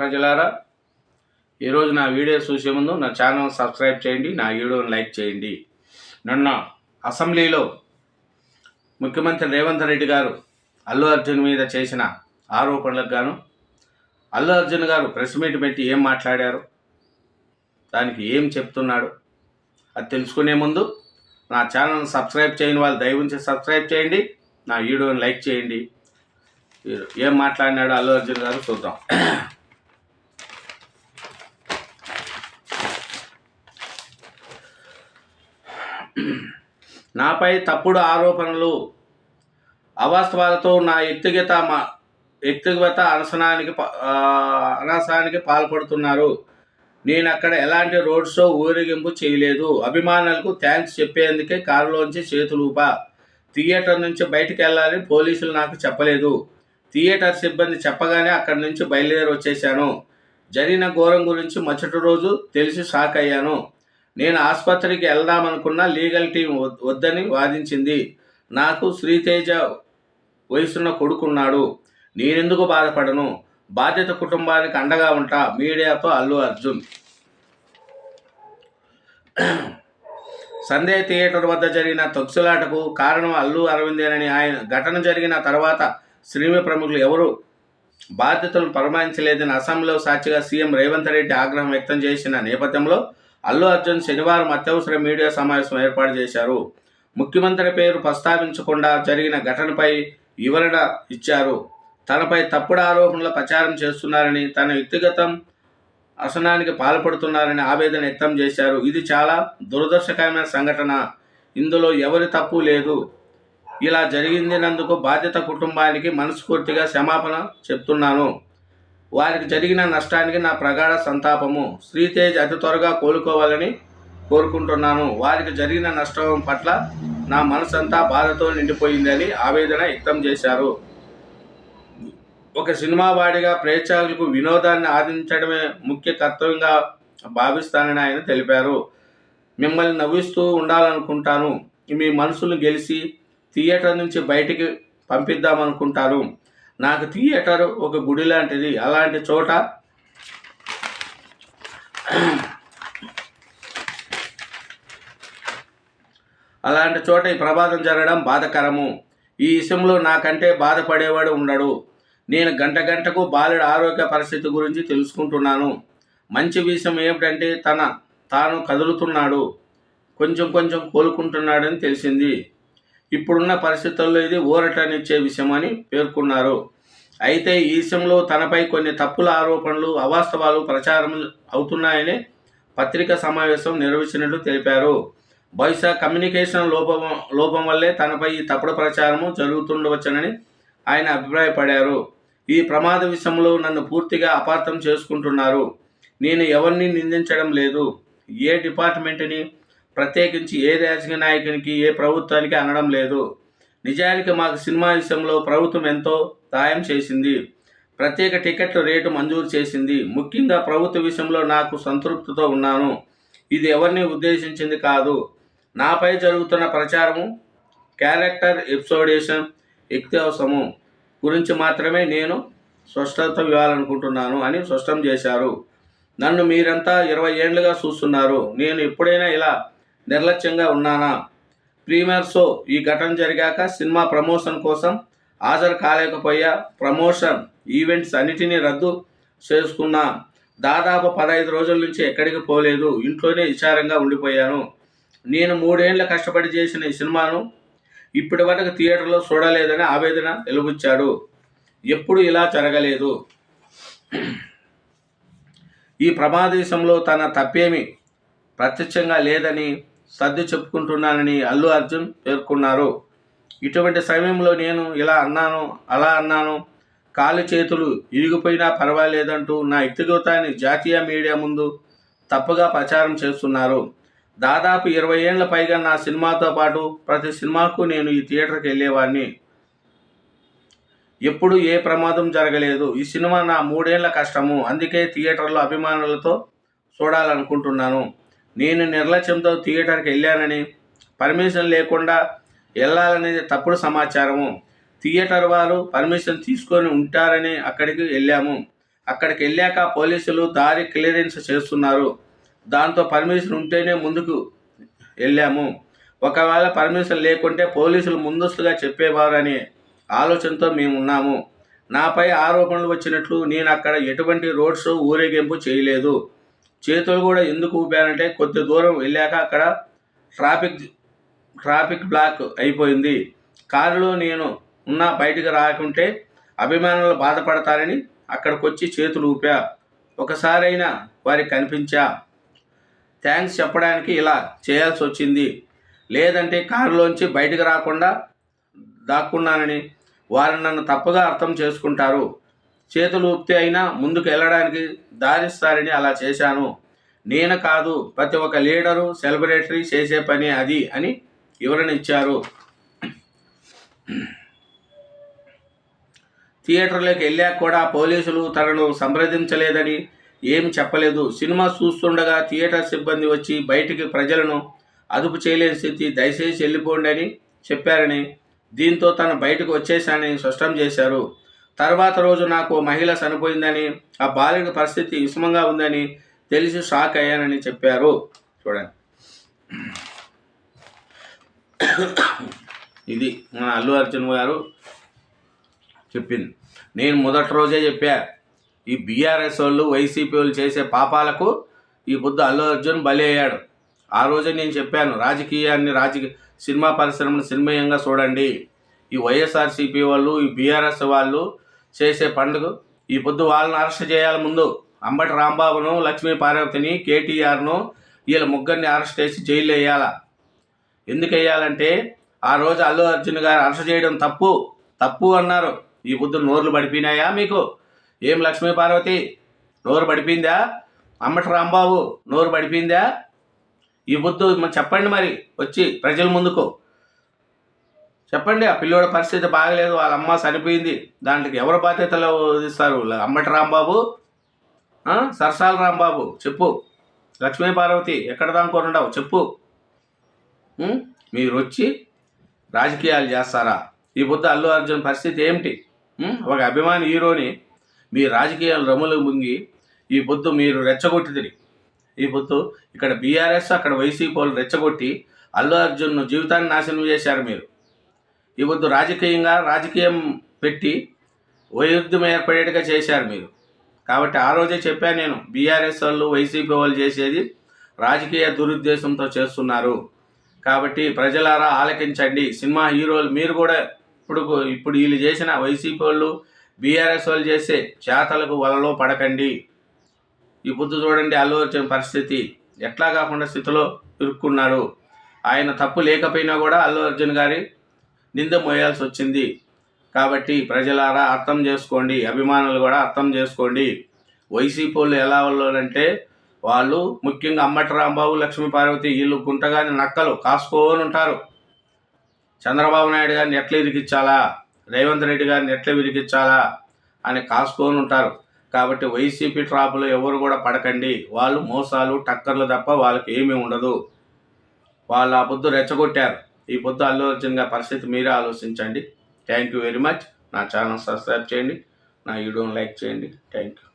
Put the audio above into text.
ప్రజలారా. ఈరోజు నా వీడియో చూసే ముందు నా ఛానల్ సబ్స్క్రైబ్ చేయండి నా వీడియోని లైక్ చేయండి. నిన్న అసెంబ్లీలో ముఖ్యమంత్రి రేవంత్ రెడ్డి గారు అల్లు అర్జున్ మీద చేసిన ఆరోపణలకు గాను అల్లు అర్జున్ గారు ప్రెస్ మీట్ పెట్టి ఏం మాట్లాడారు దానికి ఏం చెప్తున్నాడు అది తెలుసుకునే ముందు నా ఛానల్ సబ్స్క్రైబ్ చేయని వాళ్ళు దయవుంచి సబ్స్క్రైబ్ చేయండి నా వీడియోని లైక్ చేయండి. ఏం మాట్లాడినాడు అల్లు అర్జున్ గారు చూద్దాం. నాపై తప్పుడు ఆరోపణలు అవాస్తవాలతో నా వ్యక్తిగత మా- వ్యక్తిగత అనసనానికి అనసనానికి పాల్పడుతున్నారు. నేను అక్కడ ఎలాంటి రోడ్ షో ఊరేగింపు చేయలేదు. అభిమానులకు థ్యాంక్స్ చెప్పేందుకే కారులోంచి చేతులూప. థియేటర్ నుంచి బయటికి వెళ్ళాలని పోలీసులు నాకు చెప్పలేదు. థియేటర్ సిబ్బంది చెప్పగానే అక్కడి నుంచి బయలుదేరి వచ్చేసాను జరిగిన ఘోరం గురించి మరుసటి రోజు తెలిసి షాక్ అయ్యాను నేను ఆసుపత్రికి వెళ్దామనుకున్న లీగల్ టీం వద్- వద్దని వాదించింది. నాకు శ్రీతేజ వయసున్న కొడుకున్నాడు. నేనెందుకు బాధపడను? బాధ్యత కుటుంబానికి అండగా ఉంటా మీడియాతో అల్లు అర్జున్. సందే థియేటర్ వద్ద జరిగిన తొక్సులాటకు కారణం అల్లు అరవిందేనని ఆయన ఘటన జరిగిన తర్వాత సినిమా ప్రముఖులు ఎవరు? బాధ్యతలను పరమాయించలేదని అసెంబ్లీలో సాక్షిగా సీఎం రేవంత్ రెడ్డి ఆగ్రహం వ్యక్తం చేసిన నేపథ్యంలో అల్లు అర్జున్ శనివారం అత్యవసర మీడియా సమావేశం ఏర్పాటు చేశారు. ముఖ్యమంత్రి పేరు ప్రస్తావించకుండా జరిగిన ఘటనపై వివరణ ఇచ్చారు. తనపై తప్పుడు ఆరోపణలు ప్రచారం చేస్తున్నారని తన వ్యక్తిగతం అసనానికి పాల్పడుతున్నారని ఆవేదన వ్యక్తం చేశారు. ఇది చాలా దురదర్శకమైన సంఘటన. ఇందులో ఎవరి తప్పు లేదు. ఇలా జరిగిందినందుకు బాధ్యత కుటుంబానికి మనస్ఫూర్తిగా క్షమాపణ చెప్తున్నాను. వారికి జరిగిన నష్టానికి నా ప్రగాఢ సంతాపము. శ్రీతేజ్ అతి త్వరగా కోలుకోవాలని కోరుకుంటున్నాను. వారికి జరిగిన నష్టం పట్ల నా మనసంతా బాధతో నిండిపోయిందని ఆవేదన వ్యక్తం చేశారు. ఒక సినిమా వాడిగా ప్రేక్షకులకు వినోదాన్ని ఆదించడమే ముఖ్య కర్తవ్యంగా భావిస్తానని ఆయన తెలిపారు. మిమ్మల్ని నవ్విస్తూ ఉండాలనుకుంటాను. మీ మనసును గెలిచి థియేటర్ నుంచి బయటికి పంపిద్దామనుకుంటారు. నాకు థియేటర్ ఒక గుడి లాంటిది అలాంటి చోట అలాంటి చోట ఈ ప్రమాదం జరగడం బాధకరము. ఈ విషయంలో నాకంటే బాధపడేవాడు ఉండడు. నేను గంట గంటకు బాలుడి ఆరోగ్య పరిస్థితి గురించి తెలుసుకుంటున్నాను. మంచి విషయం ఏమిటంటే తన తాను కదులుతున్నాడు. కొంచెం కొంచెం కోలుకుంటున్నాడని తెలిసింది. ఇప్పుడున్న పరిస్థితుల్లో ఇది ఊరటనిచ్చే విషయం అని పేర్కొన్నారు. అయితే ఈ విషయంలో తనపై కొన్ని తప్పుల ఆరోపణలు అవాస్తవాలు ప్రచారం అవుతున్నాయని పత్రికా సమావేశం నిర్వహించినట్లు తెలిపారు. బహుశా కమ్యూనికేషన్ లోపం లోపం వల్లే తనపై ఈ తప్పుడు ప్రచారము జరుగుతుండవచ్చునని ఆయన అభిప్రాయపడారు. ఈ ప్రమాద విషయంలో నన్ను పూర్తిగా అపార్థం చేసుకుంటున్నారు. నేను ఎవరిని నిందించడం లేదు. ఏ డిపార్ట్మెంట్ని ప్రత్యేకించి ఏ రాజకీయ నాయకునికి ఏ ప్రభుత్వానికి అనడం లేదు. నిజానికి మాకు సినిమా విషయంలో ప్రభుత్వం ఎంతో సాయం చేసింది. ప్రత్యేక టికెట్ల రేటు మంజూరు చేసింది. ముఖ్యంగా ప్రభుత్వ విషయంలో నాకు సంతృప్తితో ఉన్నాను. ఇది ఎవరిని ఉద్దేశించింది కాదు. నాపై జరుగుతున్న ప్రచారము క్యారెక్టర్ ఎపిసోడేషన్ వ్యక్తివసము గురించి మాత్రమే నేను స్పష్టత ఇవ్వాలనుకుంటున్నాను అని స్పష్టం చేశారు. నన్ను మీరంతా ఇరవై ఏళ్ళుగా చూస్తున్నారు. నేను ఎప్పుడైనా ఇలా నిర్లక్ష్యంగా ఉన్నానా? ప్రీమియర్ షో ఈ ఘటన జరిగాక సినిమా ప్రమోషన్ కోసం హాజరు కాలేకపోయా? ప్రమోషన్ ఈవెంట్స్ అన్నిటినీ రద్దు చేసుకున్నా. దాదాపు పదహైదు రోజుల నుంచి ఎక్కడికి పోలేదు. ఇంట్లోనే విచారంగా ఉండిపోయాను. నేను మూడేళ్ళ కష్టపడి చేసిన ఈ సినిమాను ఇప్పటి వరకు థియేటర్లో చూడలేదని ఆవేదన వెలుబుచ్చాడు ఎప్పుడు ఇలా జరగలేదు. ఈ ప్రమాదేశంలో తన తప్పేమి ప్రత్యక్షంగా లేదని సర్ది చెప్పుకుంటున్నానని అల్లు అర్జున్ పేర్కొన్నారు. ఇటువంటి సమయంలో నేను ఇలా అన్నాను అలా అన్నాను. కాలు చేతులు ఇరిగిపోయినా పర్వాలేదంటూ నా వ్యక్తిగతాన్ని జాతీయ మీడియా ముందు తప్పుగా ప్రచారం చేస్తున్నారు. దాదాపు ఇరవై ఏళ్ళ పైగా నా సినిమాతో పాటు ప్రతి సినిమాకు నేను ఈ థియేటర్కి వెళ్ళేవాడిని ఎప్పుడు ఏ ప్రమాదం జరగలేదు. ఈ సినిమా నా మూడేళ్ళ కష్టము. అందుకే థియేటర్లో అభిమానులతో చూడాలనుకుంటున్నాను. నేను నిర్లక్ష్యంతో థియేటర్కి వెళ్ళానని పర్మిషన్ లేకుండా వెళ్ళాలనేది తప్పుడు సమాచారము. థియేటర్ వారు పర్మిషన్ తీసుకొని ఉంటారని అక్కడికి వెళ్ళాము. అక్కడికి వెళ్ళాక పోలీసులు దారి క్లియరెన్స్ చేస్తున్నారు. దాంతో పర్మిషన్ ఉంటేనే ముందుకు వెళ్ళాము. ఒకవేళ పర్మిషన్ లేకుంటే పోలీసులు ముందస్తుగా చెప్పేవారని ఆలోచనతో మేము ఉన్నాము. నాపై ఆరోపణలు వచ్చినట్లు నేను అక్కడ ఎటువంటి రోడ్ షో ఊరేగింపు చేయలేదు. చేతులు కూడా ఎందుకు ఊపానంటే కొద్ది దూరం వెళ్ళాక అక్కడ ట్రాఫిక్ ట్రాఫిక్ బ్లాక్ అయిపోయింది. కారులో నేను ఉన్న బయటికి రాకుంటే అభిమానులు బాధపడతారని అక్కడికి వచ్చి చేతులు ఊపా. ఒకసారైనా వారికి కనిపించా. థ్యాంక్స్ చెప్పడానికి ఇలా చేయాల్సి వచ్చింది. లేదంటే కారులోంచి బయటికి రాకుండా దాక్కున్నానని వారు నన్ను తప్పుగా అర్థం చేసుకుంటారు. చేతులు ఊపితే అయినా ముందుకు వెళ్ళడానికి దారిస్తారని అలా చేశాను. నేను కాదు ప్రతి ఒక్క లీడరు సెలబ్రేటరీ చేసే పని అది అని వివరణ ఇచ్చారు థియేటర్లోకి వెళ్ళాక కూడా పోలీసులు తనను సంప్రదించలేదని ఏమి చెప్పలేదు. సినిమా చూస్తుండగా థియేటర్ సిబ్బంది వచ్చి బయటికి ప్రజలను అదుపు చేయలేని స్థితి దయచేసి వెళ్ళిపోండి అని చెప్పారని దీంతో తను బయటకు వచ్చేసానని స్పష్టం చేశారు. తర్వాత రోజు నాకు మహిళ చనిపోయిందని ఆ బాలిక పరిస్థితి విషమంగా ఉందని తెలిసి షాక్ అయ్యానని చెప్పారు. చూడండి. ఇది మన అల్లు అర్జున్ గారు చెప్పింది. నేను మొదటి రోజే చెప్పా ఈ బీఆర్ఎస్ వాళ్ళు వైసీపీ వాళ్ళు చేసే పాపాలకు ఈ బుద్ధ అల్లు అర్జున్ బలి అయ్యాడు. ఆ రోజే నేను చెప్పాను రాజకీయాన్ని రాజకీయ సినిమా పరిశ్రమను సినిమయంగా చూడండి. ఈ వైఎస్ఆర్సీపీ వాళ్ళు ఈ బీఆర్ఎస్ వాళ్ళు చేసే పండుగ. ఈ పొద్దు వాళ్ళని అరెస్ట్ చేయాలి ముందు. అంబటి రాంబాబును లక్ష్మీ పార్వతిని కేటీఆర్ను వీళ్ళ ముగ్గురిని అరెస్ట్ చేసి జైలు వేయాల? ఎందుకు వేయాలంటే ఆ రోజు అల్లు అర్జున్ గారు అరెస్ట్ చేయడం తప్పు. తప్పు అన్నారు. ఈ పొద్దు నోర్లు పడిపోయినాయా మీకు? ఏం లక్ష్మీ పార్వతి? నోరు పడిపోయిందా? అమ్మటి రాంబాబు నోరు పడిపోయిందా? ఈ బుద్ధు చెప్పండి మరి వచ్చి ప్రజల ముందుకు. చెప్పండి ఆ పిల్లోడి పరిస్థితి బాగలేదు వాళ్ళ అమ్మ చనిపోయింది. దాంట్లోకి ఎవరు బాధ్యతలు ఇస్తారు అమ్మటి రాంబాబు సరసాల రాంబాబు చెప్పు. లక్ష్మీ పార్వతి ఎక్కడ దానుకొని చెప్పు. మీరు వచ్చి రాజకీయాలు చేస్తారా? ఈ బుద్ధ అల్లు అర్జున్ పరిస్థితి ఏమిటి? ఒక అభిమాని హీరోని మీ రాజకీయాలు రములు ముంగి ఈ బుద్ధు మీరు రెచ్చగొట్టిదిరి ఈ బుద్ధు ఇక్కడ బీఆర్ఎస్ అక్కడ వైసీపీ వాళ్ళు రెచ్చగొట్టి అల్లు అర్జున్ జీవితాన్ని నాశనం చేశారు మీరు. ఈ రాజకీయంగా రాజకీయం పెట్టి వైరుధ్యం ఏర్పడేట్టుగా చేశారు మీరు. కాబట్టి ఆ రోజే చెప్పాను నేను బీఆర్ఎస్ వాళ్ళు వైసీపీ వాళ్ళు చేసేది రాజకీయ దురుద్దేశంతో చేస్తున్నారు. కాబట్టి ప్రజలారా ఆలకించండి. సినిమా హీరోలు మీరు కూడా ఇప్పుడు ఇప్పుడు వీళ్ళు చేసిన వైసీపీ వాళ్ళు బీఆర్ఎస్ వాళ్ళు చేసే చేతలకు వలలో పడకండి. ఈ పొద్దు చూడండి అల్లు అర్జున్ పరిస్థితి. ఎట్లా కాకుండా స్థితిలో ఇరుక్కున్నాడు ఆయన తప్పు లేకపోయినా కూడా అల్లు అర్జున్ గారి నింద మోయాల్సి వచ్చింది కాబట్టి ప్రజలారా అర్థం చేసుకోండి. అభిమానులు కూడా అర్థం చేసుకోండి. వైసీపీ వాళ్ళు ఎలా వాళ్ళంటే వాళ్ళు ముఖ్యంగా అమ్మటి రాంబాబు లక్ష్మీ పార్వతి వీళ్ళు గుంటగాని నక్కలు కాసుకోని ఉంటారు. చంద్రబాబు నాయుడు గారిని ఎట్లా ఇరికిచ్చాలా రేవంత్ రెడ్డి గారిని ఎట్లా విరికించాలా అని కాసుకొని ఉంటారు. కాబట్టి వైసీపీ ట్రాపులు ఎవరు కూడా పడకండి. వాళ్ళు మోసాలు టక్కర్లు తప్ప వాళ్ళకి ఏమీ ఉండదు. వాళ్ళు ఆ బుద్ధు రెచ్చగొట్టారు. ఈ పొద్దు అల్లు అర్జున్ గారి పరిస్థితి మీరే ఆలోచించండి. థ్యాంక్ యూ వెరీ మచ్ నా ఛానల్ సబ్స్క్రైబ్ చేయండి. నా వీడియోని లైక్ చేయండి. Thank you